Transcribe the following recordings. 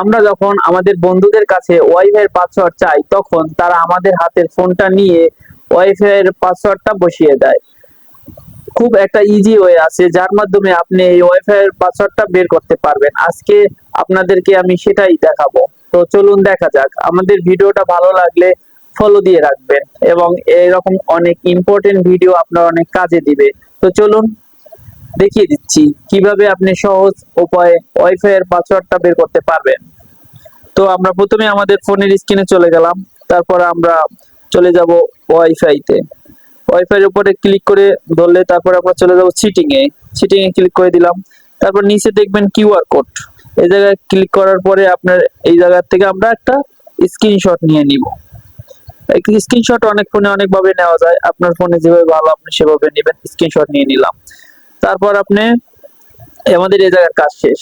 আমরা যখন আমাদের বন্ধুদের কাছে ওয়াইফাই এর পাসওয়ার্ড চাই, তখন তারা আমাদের হাতের ফোনটা নিয়ে ওয়াইফাই এর পাসওয়ার্ডটা বসিয়ে দেয়। খুব একটা ইজি ওয়ে আছে, যার মাধ্যমে আপনি এই ওয়াইফাই এর পাসওয়ার্ডটা বের করতে পারবেন। আজকে আপনাদেরকে আমি সেটাই দেখাবো। তো চলুন দেখা যাক। আমাদের ভিডিওটা ভালো লাগলে ফলো দিয়ে রাখবেন এবং এরকম অনেক ইম্পর্টেন্ট ভিডিও আপনার অনেক কাজে দিবে। তো চলুন দেখিয়ে দিচ্ছি, কীভাবে আপনি সহজ উপায়ে ওয়াইফাই এর পাসওয়ার্ডটা বের করতে পারবেন। তো আমরা প্রথমে আমাদের ফোনের স্ক্রিনে চলে গেলাম, তারপর আমরা চলে যাব ওয়াইফাইতে ওয়াইফাই এর উপরে ক্লিক করে ধরলে তারপর আমরা চলে যাব সিটিং এ। সিটিং এ ক্লিক করে দিলাম, তারপর নিচে দেখবেন কিউআর কোড এই জায়গায় ক্লিক করার পরে আপনার এই জায়গা থেকে আমরা একটা স্ক্রিনশট নিয়ে নিব। স্ক্রিনশট অনেক ফোনে অনেক ভাবে নেওয়া যায়। আপনার ফোনে যেভাবে ভালো আপনি সেভাবে নেবেন স্ক্রিনশট নিয়ে নিলাম। তারপর আপনি আমাদের এই জায়গার কাজ শেষ।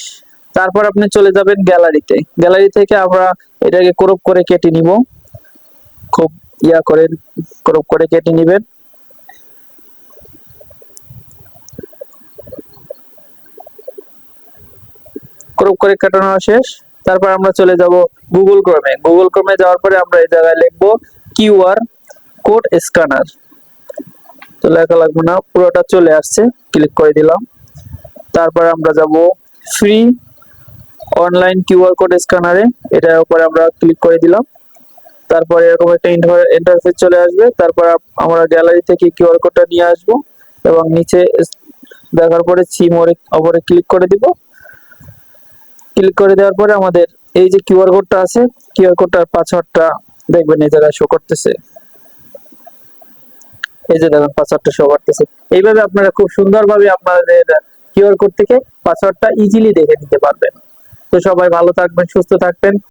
তারপর আপনি চলে যাবেন গ্যালারিতে। গ্যালারি থেকে আমরা এটাকে ক্রপ করে কেটে নিব। খুব ইয়া করে ক্রপ করে কেটে নেবেন। ক্রপ করে কাটানো শেষ। তারপর আমরা চলে যাব গুগল ক্রমে। গুগল ক্রমে যাওয়ার পরে আমরা এই জায়গায় লিখব কিউআর কোড স্ক্যানার। তো লেখা লাগবে না, পুরোটা চলে আসছে ক্লিক করে দিলাম। তারপর আমরা যাব ফ্রি অনলাইন কিউআর কোড স্ক্যানারে এটার উপরে আমরা ক্লিক করে দিলাম। তারপর এরকম একটা ইন্টারফেস চলে আসবে, তারপর আমরা গ্যালারি থেকে কিউআর কোডটা নিয়ে আসব এবং নিচে দেখার পরে সিম ওপরে ক্লিক করে দিব। ক্লিক করে দেওয়ার পরে আমাদের এই যে কিউআর কোডটা আছে কিউআর কোডটার পাসওয়ার্ডটা দেখবেন এই জায়গায় শো করতেছে। এই যে দেখেন পাসওয়ার্ডটা শো করতেছে। এইভাবে আপনারা খুব সুন্দরভাবে আপনাদের কিউআর কোড থেকে পাসওয়ার্ডটা ইজিলি দেখে নিতে পারবেন। তো সবাই ভালো থাকবেন, সুস্থ থাকবেন।